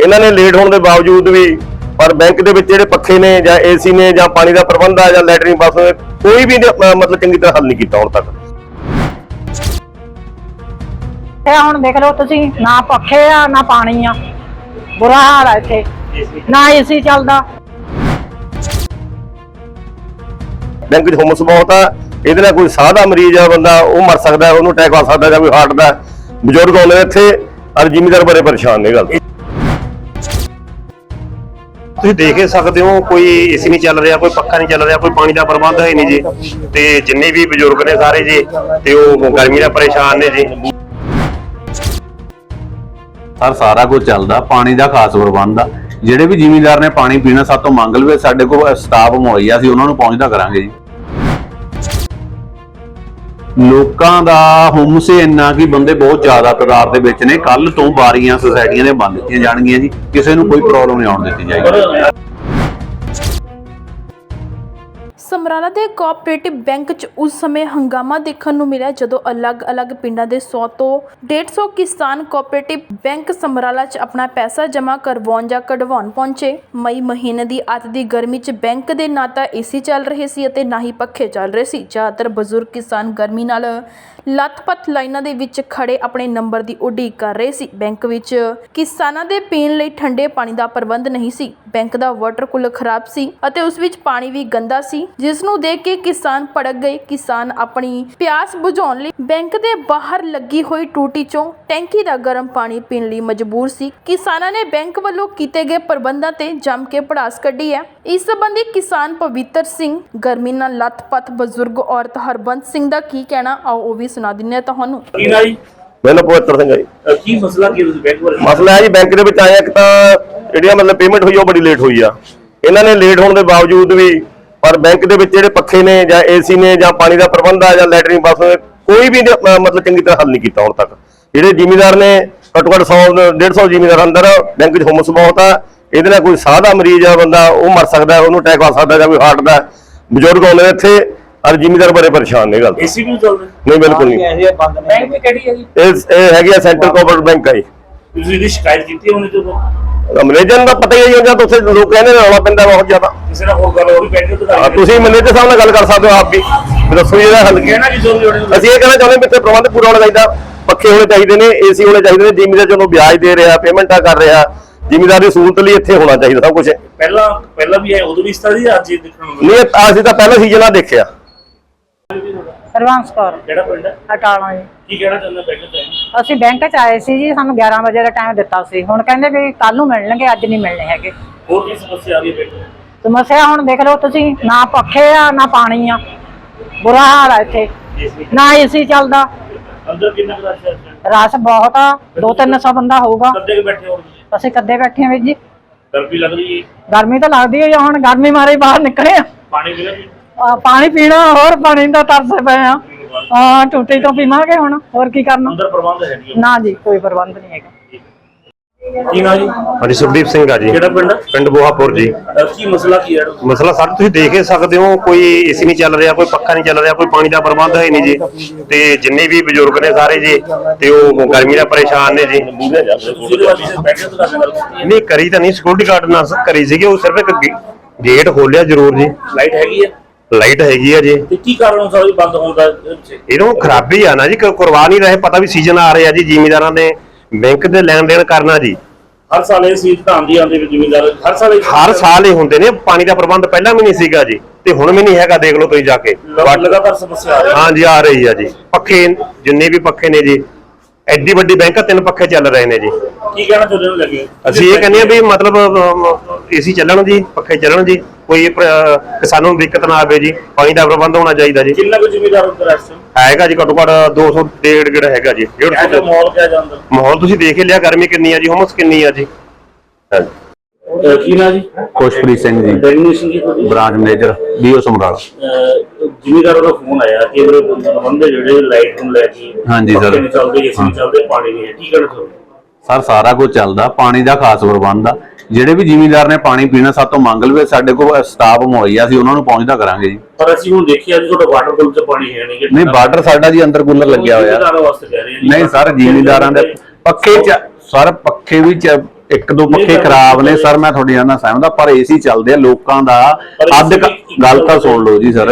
ਇਹਨਾਂ ਨੇ ਲੇਟ ਹੋਣ ਦੇ ਬਾਵਜੂਦ ਵੀ ਪਰ ਬੈਂਕ ਦੇ ਵਿੱਚ ਜਿਹੜੇ ਪੱਖੇ ਨੇ ਜਾਂ ਏਸੀ ਨੇ ਜਾਂ ਪਾਣੀ ਦਾ ਪ੍ਰਬੰਧ ਆ ਜਾਂ ਲੈਟਰਿੰਗ ਬਾਥਰੂਮ ਕੋਈ ਵੀ ਮਤਲਬ ਚੰਗੀ ਤਰ੍ਹਾਂ ਹੱਲ ਨਹੀਂ ਕੀਤਾ ਹੁਣ ਤੱਕ। ਤੇ ਹੁਣ ਦੇਖ ਲਓ ਤੁਸੀਂ ਨਾ ਪੱਖੇ ਆ ਨਾ ਪਾਣੀ ਆ। ਬੁਰਾ ਹਾਲ ਆ ਇੱਥੇ। ਨਾ ਏਸੀ ਚੱਲਦਾ। ਬੈਂਕ 'ਚ ਹੁਮਸ ਬਹੁਤ ਆ। ਇਹਦੇ ਨਾਲ ਕੋਈ ਸਾਹ ਦਾ ਮਰੀਜ਼ ਆ ਬੰਦਾ ਉਹ ਮਰ ਸਕਦਾ ਉਹਨੂੰ ਅਟੈਕ ਆ ਸਕਦਾ ਜਾਂ ਕੋਈ ਹਾਰਟ ਦਾ। ਬਜ਼ੁਰਗ ਆਉਂਦੇ ਇੱਥੇ ਔਰ ਜ਼ਿਮੀਦਾਰ ਬੜੇ ਪਰੇਸ਼ਾਨ ਨੇ ਗੱਲ। ਤੁਸੀਂ ਦੇਖ ਹੀ ਸਕਦੇ ਹੋ, ਕੋਈ ਏਸੀ ਨਹੀਂ ਚੱਲ ਰਿਹਾ, ਕੋਈ ਪੱਖਾ ਨਹੀਂ ਚੱਲ ਰਿਹਾ, ਕੋਈ ਪਾਣੀ ਦਾ ਪ੍ਰਬੰਧ ਹੈ ਨਹੀਂ ਜੀ। ਤੇ ਜਿੰਨੇ ਵੀ ਬਜ਼ੁਰਗ ਨੇ ਸਾਰੇ ਜੀ, ਤੇ ਉਹ ਗਰਮੀ ਨਾਲ ਪਰੇਸ਼ਾਨ ਨੇ ਜੀ। ਸਰ, ਸਾਰਾ ਕੁਝ ਚੱਲਦਾ, ਪਾਣੀ ਦਾ ਖਾਸ ਪ੍ਰਬੰਧ ਆ। ਜਿਹੜੇ ਵੀ ਜ਼ਿਮੀਂਦਾਰ ਨੇ ਪਾਣੀ ਪੀਣਾ ਸਾਡੇ ਤੋਂ ਮੰਗ ਲਵੇ ਸਾਡੇ ਕੋਲ ਸਟਾਫ ਮੁਹੱਈਆ ਸੀ, ਉਹਨਾਂ ਨੂੰ ਪਹੁੰਚਦਾ ਕਰਾਂਗੇ ਜੀ। ਲੋਕਾਂ ਦਾ ਹੁਮਸੇ ਇੰਨਾ ਕਿ ਬੰਦੇ ਬਹੁਤ ਜ਼ਿਆਦਾ ਤਾਦਾਦ ਦੇ ਵਿੱਚ ਨੇ। ਕੱਲ ਤੋਂ ਬਾਰੀਆਂ ਸੁਸਾਇਟੀਆਂ ਨੇ ਬੰਦ ਕੀਤੀਆਂ ਜਾਣਗੀਆਂ ਜੀ। ਕਿਸੇ ਨੂੰ ਕੋਈ ਪ੍ਰੋਬਲਮ ਨਹੀਂ ਆਉਣ ਦਿੱਤੀ ਜਾਏਗੀ। ਸਮਰਾਲਾ ਦੇ ਕੋਆਪਰੇਟਿਵ ਬੈਂਕ 'ਚ ਉਸ ਸਮੇਂ ਹੰਗਾਮਾ ਦੇਖਣ ਨੂੰ ਮਿਲਿਆ ਜਦੋਂ ਅਲੱਗ-ਅਲੱਗ ਪਿੰਡਾਂ ਦੇ 100 ਤੋਂ 150 ਕਿਸਾਨ ਕੋਆਪਰੇਟਿਵ ਬੈਂਕ ਸਮਰਾਲਾ 'ਚ ਆਪਣਾ ਪੈਸਾ ਜਮ੍ਹਾਂ ਕਰਵਾਉਣ ਜਾਂ ਕਢਵਾਉਣ ਪਹੁੰਚੇ। ਮਈ ਮਹੀਨੇ ਦੀ ਅੱਤ ਦੀ ਗਰਮੀ 'ਚ ਬੈਂਕ ਦੇ ਨਾ ਤਾਂ ਏਸੀ ਚੱਲ ਰਹੇ ਸੀ ਅਤੇ ਨਾ ਹੀ ਪੱਖੇ ਚੱਲ ਰਹੇ ਸੀ। ਜ਼ਿਆਦਾਤਰ ਬਜ਼ੁਰਗ ਕਿਸਾਨ ਗਰਮੀ ਨਾਲ ਲੱਥ-ਪੱਥ ਲਾਈਨਾਂ ਦੇ ਵਿੱਚ ਖੜੇ ਆਪਣੇ ਨੰਬਰ ਦੀ ਉਡੀਕ ਕਰ ਰਹੇ ਸੀ। ਬੈਂਕ ਵਿੱਚ ਕਿਸਾਨਾਂ ਦੇ ਪੀਣ ਲਈ ਠੰਡੇ ਪਾਣੀ ਦਾ ਪ੍ਰਬੰਧ ਨਹੀਂ ਸੀ। ਬੈਂਕ ਦਾ ਵਾਟਰ ਕੂਲਰ ਖਰਾਬ ਸੀ ਅਤੇ ਉਸ ਵਿੱਚ ਪਾਣੀ ਵੀ ਗੰਦਾ ਸੀ। ਜਿਸ ਨੂੰ ਦੇਖ ਕੇ ਕਿਸਾਨ ਭੜਕ ਗਏ। ਕਿਸਾਨ ਆਪਣੀ ਪਿਆਸ ਬੁਝਾਉਣ ਲਈ ਬੈਂਕ ਦੇ ਬਾਹਰ ਲੱਗੀ ਹੋਈ ਟੂਟੀ ਚੋਂ ਟੈਂਕੀ ਦਾ ਗਰਮ ਪਾਣੀ ਪੀਣ ਲਈ ਮਜਬੂਰ ਸੀ। ਕਿਸਾਨਾਂ ਨੇ ਬੈਂਕ ਵੱਲੋਂ ਕੀਤੇ ਗਏ ਪ੍ਰਬੰਧਾਂ ਤੇ ਜੰਮ ਕੇ ਪੜਾਸ ਕੱਢੀ ਹੈ। ਇਸ ਸੰਬੰਧੀ ਕਿਸਾਨ ਪਵਿੱਤਰ ਸਿੰਘ ਗਰਮੀ ਨਾਲ ਲੱਥ-ਪੱਥ ਬਜ਼ੁਰਗ ਔਰਤ ਹਰਬੰਸ ਸਿੰਘ ਦਾ ਕੀ ਕਹਿਣਾ ਆਓ ਉਹ ਵੀ ਸੁਣਾ ਦਿੰਨੇ ਆ ਤੁਹਾਨੂੰ। ਕੀ ਨਾ ਜੀ? ਮੈਨੂੰ ਪਵਿੱਤਰ ਸਿੰਘ ਆ ਜੀ। ਅਹ ਕੀ ਮਸਲਾ ਕੀ ਤੁਸੀਂ ਬੈਂਕ ਬਾਰੇ ਮਸਲਾ ਹੈ ਜੀ ਬੈਂਕ ਦੇ ਵਿੱਚ ਆਇਆ ਇੱਕ ਤਾਂ ਜਿਹੜੀਆਂ ਮਤਲਬ ਪੇਮੈਂਟ ਹੋਈ ਉਹ ਬੜੀ ਲੇਟ ਹੋਈ ਆ। ਇਹਨਾਂ ਨੇ ਲੇਟ ਹੋਣ ਦੇ ਬਾਵਜੂਦ ਵੀ ਪਰ ਬੈਂਕ ਦੇ ਵਿੱਚ ਜਿਹੜੇ ਪੱਖੇ ਨੇ ਜਾਂ ਏਸੀ ਨੇ ਜਾਂ ਪਾਣੀ ਦਾ ਪ੍ਰਬੰਧ ਆ ਜਾਂ ਲੈਟਰਿੰਗ ਬਾਥਰੂਮ ਕੋਈ ਵੀ ਮਤਲਬ ਚੰਗੀ ਤਰ੍ਹਾਂ ਹੱਲ ਨਹੀਂ ਕੀਤਾ ਹੁਣ ਤੱਕ। ਜਿਹੜੇ ਜ਼ਿਮੀਦਾਰ ਨੇ ਘੱਟੋ ਘੱਟ 100 150 ਜ਼ਿਮੀਦਾਰ ਅੰਦਰ ਬੈਂਕ 'ਚ ਹੁਮਸ ਬਹੁਤ ਆ ਇਹਦੇ ਨਾਲ ਕੋਈ ਸਾਹ ਦਾ ਮਰੀਜ਼ ਆ ਬੰਦਾ ਉਹ ਮਰ ਸਕਦਾ ਉਹਨੂੰ ਅਟੈਕ ਆ ਸਕਦਾ ਜਾਂ ਕੋਈ ਹਾਰਟ ਦਾ ਬਜ਼ੁਰਗ ਆਉਂਦੇ ਨੇ ਇੱਥੇ ਔਰ ਜ਼ਿਮੀਦਾਰ ਬੜੇ ਪਰੇਸ਼ਾਨ ਨੇ ਗੱਲ। ਏਸੀ ਵੀ ਚੱਲਦੇ? ਨਹੀਂ ਬਿਲਕੁਲ ਨਹੀਂ। ਬੈਂਕ ਵੀ ਕਿਹੜੀ ਹੈ ਜੀ ਇਹ ਇਹ ਹੈਗੀ ਆ ਸੈਂਟਰਲ ਕੋਆਪਰੇਟਿਵ ਬੈਂਕ ਆ ਜੀ ਤੁਸੀਂ ਇਹਦੀ ਸ਼ਿਕਾਇਤ ਕੀਤੀ ਹੋਣੀ ਜਦੋਂ? ਮੈਨੇਜਰ ਦਾ ਪਤਾ ਹੀ ਹੈ ਜਾਂ ਤੁਸੀਂ ਲੋਕ ਕਹਿੰਦੇ ਨੇ ਰੌਲਾ ਪੈਂਦਾ ਬਹੁਤ ਜ਼ਿਆਦਾ। ਕਿਸੇ ਨਾਲ ਹੋਰ ਗੱਲ ਹੋ ਰਹੀ ਬੈਂਕ ਤੋਂ ਆ, ਤੁਸੀਂ ਮੈਨੇਜਰ ਸਾਹਿਬ ਨਾਲ ਗੱਲ ਕਰ ਸਕਦੇ ਹੋ ਆਪ ਵੀ ਦੱਸੋ ਜੀ ਇਹਦਾ ਹੱਲ ਕੀ ਅਸੀਂ ਇਹ ਕਹਿਣਾ ਚਾਹੁੰਦੇ ਵੀ ਇੱਥੇ ਪ੍ਰਬੰਧ ਪੂਰਾ ਹੋਣਾ ਚਾਹੀਦਾ ਪੱਖੇ ਹੋਣੇ ਚਾਹੀਦੇ ਨੇ ਏਸੀ ਹੋਣੇ ਚਾਹੀਦੇ ਨੇ ਜ਼ਿਮੀਦਾਰ ਜਦੋਂ ਵਿਆਜ ਦੇ ਰਿਹਾ ਪੇਮੈਂਟਾਂ ਕਰ ਰਿਹਾ ਜ਼ਿਮੀਦਾਰ ਦੀ ਸਹੂਲਤ ਲਈ ਇੱਥੇ ਹੋਣਾ ਚਾਹੀਦਾ ਸਭ ਕੁਝ ਪਹਿਲਾਂ ਪਹਿਲਾਂ ਵੀ ਹੈ ਉਦੋਂ ਵੀ ਇਸ ਤਰ੍ਹਾਂ ਦੀ ਅੱਜ ਦੇਖਣ ਨੂੰ। ਨਹੀਂ ਇਹ ਅਸੀਂ ਤਾਂ ਪਹਿਲਾ ਸੀਜ਼ਨ ਆ ਦੇਖਿਆ। ਸਰਵੰਸ ਕੌਰ ਕਿਹੜਾ ਪਿੰਡ ਹੈ? ਅਟਾਲਾ ਜੀ। ਕੀ ਕਹਿਣਾ ਚਾਹੁੰਦਾ ਬੈਂਕ ਤੇ? ਅਸੀਂ ਬੈਂਕ 'ਚ ਆਏ ਸੀ ਜੀ ਸਾਨੂੰ 11 ਵਜੇ ਦਾ ਟਾਈਮ ਦਿੱਤਾ ਸੀ। ਹੁਣ ਕਹਿੰਦੇ ਵੀ ਕੱਲ ਨੂੰ ਮਿਲਣਗੇ ਅੱਜ ਨਹੀਂ ਮਿਲਣੇ ਹੈਗੇ। ਹੋਰ ਕੀ ਸਮੱਸਿਆ ਆ ਰਹੀ ਹੈ ਬੈਂਕ? ਸਮੱਸਿਆ ਹੁਣ ਦੇਖ ਲਓ ਤੁਸੀਂ ਨਾ ਪੱਖੇ ਆ ਨਾ ਪਾਣੀ ਆ। ਬੁਰਾ ਹਾਲ ਆ ਇੱਥੇ। ਨਾ ਏਸੀ ਚੱਲਦਾ। ਅੰਦਰ ਕਿੰਨਾ ਕੁ ਰਸ਼ ਹੈ ਇਸ time? ਰਸ਼ ਬਹੁਤ ਆ 2-300 ਬੰਦਾ ਹੋਊਗਾ। ਕਦੋਂ ਦੇ ਬੈਠੇ ਹੋ ਤੁਸੀਂ? ਅਸੀਂ ਕੱਦੇ ਬੈਠੇ ਆ ਵੀਰ ਜੀ। ਗਰਮੀ ਲੱਗ ਰਹੀ ਹੈ? ਗਰਮੀ ਤਾਂ ਲੱਗਦੀ ਹੈ ਹੁਣ ਗਰਮੀ ਮਾਰੇ ਬਾਹਰ ਨਿਕਲੇ ਆ। ਪਾਣੀ ਆ, ਪਾਣੀ ਪੀਣਾ ਹੋਰ ਪਾਣੀ ਦਾ ਤਰਸ ਪਏ ਆ ਹਾਂ ਟੂਟੀ ਤੋਂ ਪੀਵਾਂਗੇ ਹੁਣ ਹੋਰ ਕੀ ਕਰਨਾ? ਅੰਦਰ ਪ੍ਰਬੰਧ ਹੈ ਨਹੀਂ। ਨਾ ਜੀ ਕੋਈ ਪ੍ਰਬੰਧ ਨਹੀਂ ਹੈਗਾ। ਕੀ ਨਾ ਜੀ? ਹਾਂਜੀ ਸੁਖਦੀਪ ਸਿੰਘ ਆ ਜੀ। ਕਿਹੜਾ ਪਿੰਡ? ਪਿੰਡ ਬੋਹਾਪੁਰ ਜੀ। ਅਹ ਕੀ ਮਸਲਾ ਕੀ ਹੈ? ਮਸਲਾ ਸਰ ਤੁਸੀਂ ਦੇਖ ਹੀ ਸਕਦੇ ਹੋ ਕੋਈ ਏਸੀ ਨਹੀਂ ਚੱਲ ਰਿਹਾ ਕੋਈ ਪੱਖਾ ਨਹੀਂ ਚੱਲ ਰਿਹਾ ਕੋਈ ਪਾਣੀ ਦਾ ਪ੍ਰਬੰਧ ਹੈ ਨਹੀਂ ਜੀ। ਤੇ ਜਿੰਨੇ ਵੀ ਬਜ਼ੁਰਗ ਨੇ ਸਾਰੇ ਜੀ ਤੇ ਉਹ ਗਰਮੀ ਨਾਲ ਪਰੇਸ਼ਾਨ ਨੇ ਜੀ। ਤੋਂ ਗੱਲ ਕੀਤੀ ਨਹੀਂ ਕਰੀ ਤਾਂ ਨਹੀਂ ਸਿਕਿਉਰਿਟੀ ਗਾਰਡ ਨਾਲ ਕਰੀ ਸੀਗੀ ਉਹ ਸਿਰਫ ਇੱਕ ਗੇ- ਗੇਟ ਖੋਲਿਆ ਜ਼ਰੂਰ ਜੀ। ਲਾਈਟ ਹੈਗੀ ਹੈ? ਲਾਈਟ ਹੈਗੀ ਆ ਜੀ। ਤੇ ਕੀ ਕਾਰਨ ਹੋ ਸਕਦਾ ਬੰਦ ਹੋਣ ਦਾ? ਇਹਨੂੰ ਖਰਾਬੀ ਆ ਨਾ ਜੀ ਕਰਵਾ ਨਹੀਂ ਰਹੇ ਪਤਾ ਵੀ ਸੀਜ਼ਨ ਆ ਰਿਹਾ ਜੀ ਜ਼ਿਮੀਦਾਰਾਂ ਨੇ ਬੈਂਕ ਦੇ ਲੈਣ ਦੇਣ ਕਰਨਾ ਜੀ। ਹਰ ਸਾਲ ਇਹ ਸੀਟ ਤਾਂ ਆਉਂਦੀ ਆਉਂਦੀ ਵੀ ਜ਼ਿਮੀਂਦਾਰ ਹਰ ਸਾਲ ਹਰ ਸਾਲ ਹੀ ਹੁੰਦੇ ਨੇ ਪਾਣੀ ਦਾ ਪ੍ਰਬੰਧ ਪਹਿਲਾਂ ਵੀ ਨਹੀਂ ਸੀਗਾ ਜੀ ਤੇ ਹੁਣ ਵੀ ਨਹੀਂ ਹੈਗਾ ਦੇਖ ਲਓ ਤੁਸੀਂ ਜਾ ਕੇ। ਲਗਾ- ਲਗਾਤਾਰ ਸਮੱਸਿਆ ਆ ਰਹੀ ਹੈ। ਹਾਂਜੀ ਆ ਰਹੀ ਆ ਜੀ। ਪੱਖੇ ਜਿੰਨੇ ਵੀ ਪੱਖੇ ਨੇ ਜੀ ਐਡੀ ਵੱਡੀ ਬੈਂਕ ਆ ਤਿੰਨ ਪੱਖੇ ਚੱਲ ਰਹੇ ਨੇ ਜੀ। ਕੀ ਕਹਿਣਾ ਚਾਹੁੰਦੇ ਹੋ ਲੱਗੇ ਅਸੀਂ ਇਹ ਕਹਿੰਦੇ ਆ ਵੀ ਮਤਲਬ ਏਸੀ ਚੱਲਣ ਜੀ ਪੱਖੇ ਚੱਲਣ ਜੀ ਕੋਈ ਅਹ, ਕਿਸਾਨਾਂ ਨੂੰ ਦਿੱਕਤ ਨਾ ਆਵੇ ਜੀ ਪਾਣੀ ਦਾ ਪ੍ਰਬੰਧ ਹੋਣਾ ਚਾਹੀਦਾ ਜੀ। ਕਿੰਨਾ ਕੁ ਜ਼ਿਮੀਂਦਾਰ ਅੰਦਰ ਟਾਈਮ ਹੈਗਾ ਜੀ ਘੱਟੋ ਘੱਟ 200 ਡੇਢ ਗੇੜ ਹੈਗਾ ਜੀ। ਕਿਆ 150 ਜੋ ਮਾਹੌਲ ਕਿਆ ਜਾਂਦਾ। ਮਾਹੌਲ ਤੁਸੀਂ ਦੇਖ ਹੀ ਲਿਆ ਗਰਮੀ ਕਿੰਨੀ ਆ ਜੀ ਹਮਸ ਕਿੰਨੀ ਆ ਜੀ। ਹਾਂਜੀ। ਕੀ ਨਾ ਜੀ? ਖੁਸ਼ਪ੍ਰੀਤ ਸਿੰਘ ਜੀ। ਡੈਗਨੇਸ਼ਨ ਕੀ ਤੁਹਾਡੀ? ਬ੍ਰਾਂਚ ਮੈਨੇਜਰ ਡੀਓ ਸਮਰਾਲਾ ਜ਼ਿਮੀਂਦਾਰਾਂ ਦਾ ਫੋਨ ਆਇਆ ਕਿ ਇਹਦੇ ਬੰਦੇ ਜਿਹੜੇ ਲਾਈਟ ਨੂੰ ਲੈ ਕੇ ਹਾਂਜੀ sir। ਪੱਖੇ ਨਹੀਂ ਚੱਲਦੇ ਏਸੀ ਨਹੀਂ ਚੱਲਦੇ ਪਾਣੀ ਨਹੀਂ ਹੈ। ਕੀ ਕਹਿਣਾ ਚਾਹੁੰਦੇ ਸਰ ਸਾਰਾ ਕੁਝ ਚੱਲਦਾ ਪਾਣੀ ਦਾ ਖਾਸ ਪ੍ਰਬੰਧ ਆ। ਜਿਹੜੇ ਵੀ ਜ਼ਿਮੀਂਦਾਰ ਨੇ ਪਾਣੀ ਪੀਣਾ ਸਾਡੇ ਤੋਂ ਮੰਗ ਲਵੇ ਸਾਡੇ ਕੋਲ ਸਟਾਫ ਮੁਹੱਈਆ ਸੀ ਉਹਨਾਂ ਨੂੰ ਪਹੁੰਚਦਾ ਕਰਾਂਗੇ ਜੀ। ਪਰ ਅਸੀਂ ਹੁਣ ਦੇਖਿਆ ਜੀ ਤੁਹਾਡਾ ਵਾਟਰ ਕੂਲਰ ਚ ਪਾਣੀ ਹੈ ਨਹੀਂ ਨਹੀਂ ਵਾਟਰ ਸਾਡਾ ਜੀ ਅੰਦਰ ਕੂਲਰ ਲੱਗਿਆ ਹੋਇਆ। ਨਹੀਂ ਸਰ ਜ਼ਿਮੀਂਦਾਰਾਂ ਦੇ ਚ ਸਰ ਪੱਖੇ ਵੀ ਇੱਕ ਦੋ ਪੱਖੇ ਖਰਾਬ ਨੇ ਸਰ ਮੈਂ ਤੁਹਾਡੀ ਨਾਲ ਸਹਿਮਤ ਹਾਂ ਪਰ ਏਸੀ ਚੱਲਦੇ ਆ ਲੋਕਾਂ ਦਾ। ਅੱਧ ਗੱਲ ਤਾਂ ਸੁਣ ਲਓ ਜੀ ਸਰ।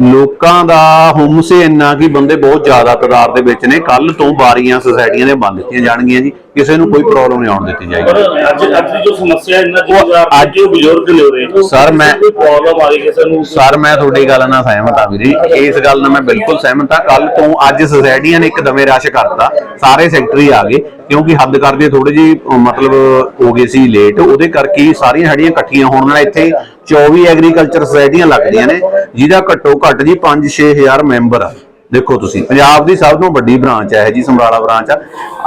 ਲੋਕਾਂ ਦਾ ਹੁਮਸੇ ਇੰਨਾ ਕਿ ਬੰਦੇ ਬਹੁਤ ਜ਼ਿਆਦਾ ਤਾਦਾਦ ਦੇ ਵਿੱਚ ਨੇ। ਕੱਲ ਤੋਂ ਬਾਰੀਆਂ ਸੁਸਾਇਟੀਆਂ ਦੇ ਬੰਦ ਕੀਤੀਆਂ ਜਾਣਗੀਆਂ ਜੀ। ਕਿਸੇ ਨੂੰ ਕੋਈ ਪ੍ਰੋਬਲਮ ਨਹੀਂ ਆਉਣ ਦਿੱਤੀ ਪਰ ਜਾਏਗੀ ਅੱਜ ਅੱਜ ਦੀ ਜੋ ਸਮੱਸਿਆ ਇਹਨਾਂ ਦੀ ਉਹ ਅੱਜ ਅੱਜ- ਜੋ ਬਜ਼ੁਰਗ ਨੇ ਉਰੇ। ਸਰ, ਮੈਂ- ਕੋਈ ਪ੍ਰੋਬਲਮ ਆ ਗਈ ਕਿਸੇ ਨੂੰ ਸਰ ਮੈਂ ਤੁਹਾਡੀ ਗੱਲ ਨਾਲ ਸਹਿਮਤ ਹਾਂ ਵੀਰੇ। ਇਸ ਗੱਲ ਨਾਲ ਮੈਂ ਬਿਲਕੁਲ ਸਹਿਮਤ ਹਾਂ। ਕੱਲ ਤੋਂ ਅੱਜ ਸੁਸਾਇਟੀਆਂ ਨੇ ਇੱਕਦਮੇ ਰਸ਼ ਕਰਤਾ। ਸਾਰੇ ਸੈਕਟਰੀ ਆ ਗਏ। ਕਿਉਂਕਿ ਹੱਦ ਕਰਦੇ ਥੋੜੇ ਜੀ ਮਤਲਬ ਹੋ ਗਏ ਸੀ ਲੇਟ ਉਹਦੇ ਕਰਕੇ ਸਾਰੀਆਂ ਸਾਡੀਆਂ ਇਕੱਠੀਆਂ ਹੋਣ ਨਾਲ ਇੱਥੇ 24 ਐਗਰੀਕਲਚਰ ਸੁਸਾਇਟੀਆਂ ਲੱਗਦੀਆਂ ਨੇ, ਜਿਹਦਾ ਘੱਟੋ ਘੱਟ ਜੀ 5-6000 ਮੈਂਬਰ ਆ। ਦੇਖੋ ਤੁਸੀਂ, ਪੰਜਾਬ ਦੀ ਸਭ ਤੋਂ ਵੱਡੀ ਬ੍ਰਾਂਚ ਹੈ ਜੀ ਸਮਰਾਲਾ ਬ੍ਰਾਂਚ ਆ।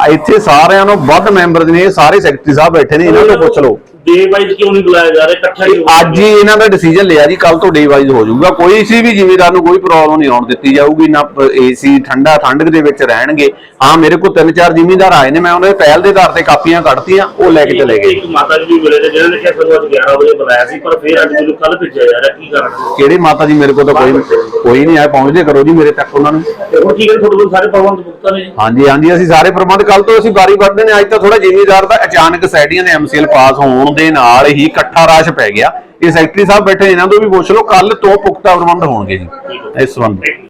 ਇੱਥੇ ਸਾਰਿਆਂ ਨੂੰ ਵੱਧ ਮੈਂਬਰ ਨੇ ਸਾਰੇ ਸੈਕਟਰੀ ਸਾਹਿਬ ਬੈਠੇ ਨੇ, ਇਹਨਾਂ ਨੂੰ ਪੁੱਛ ਲਓ। ਡੇ ਵਾਈਜ਼ ਕਿਉਂ ਨਹੀਂ ਬੁਲਾਇਆ ਜਾ ਰਿਹਾ? ਇਕੱਠਾ ਹੀ ਹੋਣਾ ਅੱਜ ਹੀ ਇਹਨਾਂ ਦਾ ਡਿਸੀਜਨ ਲਿਆ ਜੀ ਕੱਲ ਤੋਂ ਡੇ ਵਾਈਜ਼ ਹੋ ਜਾਊਗਾ। ਕੋਈ ਸੀ ਵੀ ਜ਼ਿਮੀਦਾਰ ਨੂੰ ਕੋਈ ਪ੍ਰੋਬਲਮ ਨਹੀਂ ਆਉਣ ਦਿੱਤੀ ਜਾਊਗੀ ਨਾ ਏਸੀ ਠੰਡਾ ਠੰਡ ਦੇ ਵਿੱਚ ਰਹਿਣਗੇ। ਹਾਂ ਮੇਰੇ ਕੋਲ ਤਿੰਨ ਚਾਰ ਜ਼ਿਮੀਦਾਰ ਆਏ ਨੇ ਮੈਂ ਉਹਨਾਂ ਦੇ ਪਹਿਲ ਦੇ ਆਧਾਰ ਤੇ ਕਾਪੀਆਂ ਕੱਢਤੀਆਂ ਉਹ ਲੈ ਕੇ ਚਲੇ ਗਏ। ਇੱਕ ਮਾਤਾ ਜੀ ਵੀ ਮਿਲੇ ਨੇ ਜਿਹਨਾਂ ਨੇ ਕਿਹਾ ਸਾਨੂੰ ਅੱਜ 11 ਵਜੇ ਬੁਲਾਇਆ ਸੀ ਪਰ ਫਿਰ ਅੱਜ ਮੈਨੂੰ ਕੱਲ ਭੇਜਿਆ ਜਾ ਰਿਹਾ ਕੀ ਕਾਰਨ? ਕਿਹੜੇ ਮਾਤਾ ਜੀ ਮੇਰੇ ਕੋਲ ਤਾਂ ਕੋਈ ਕੋਈ ਨਹੀਂ ਆਇਆ ਪਹੁੰਚਦੇ ਕਰੋ ਜੀ ਮੇਰੇ ਤੱਕ ਉਹਨਾਂ ਨੂੰ। ਤੇ ਹੁਣ ਕੀ ਕਰੇ ਤੁਹਾਡੇ ਕੋਲ ਸਾਰੇ ਪ੍ਰਬੰਧ ਪੁਖਤਾ ਨੇ ਜੀ? ਹਾਂਜੀ ਹਾਂਜੀ ਅਸੀਂ ਸਾਰੇ ਪ੍ਰਬੰਧ ਕੱਲ ਤੋਂ ਅਸੀਂ ਬਾਰੀ ਵੱਢਦੇ ਨੇ ਅੱਜ ਤਾਂ ਥੋੜਾ ਜ਼ਿਮੀਦਾਰ ਦਾ ਅਚਾਨਕ ਸੈਟੀਆਂ ਦੇ ਐਮਸੀਐਲ ਪਾਸ ਹੋਣ ਦੇ ਨਾਲ ਹੀ ਇਕੱਠਾ ਰਾਸ਼ ਪੈ ਗਿਆ। ਇਹ ਸੈਕਟਰੀ ਸਾਹਿਬ ਬੈਠੇ ਇਹਨਾਂ ਤੋਂ ਵੀ ਪੁੱਛ ਲਓ ਕੱਲ ਤੋਂ ਪੁਖਤਾ ਪ੍ਰਬੰਧ ਹੋਣਗੇ ਜੀ, ਇਸ ਸੰਬੰਧ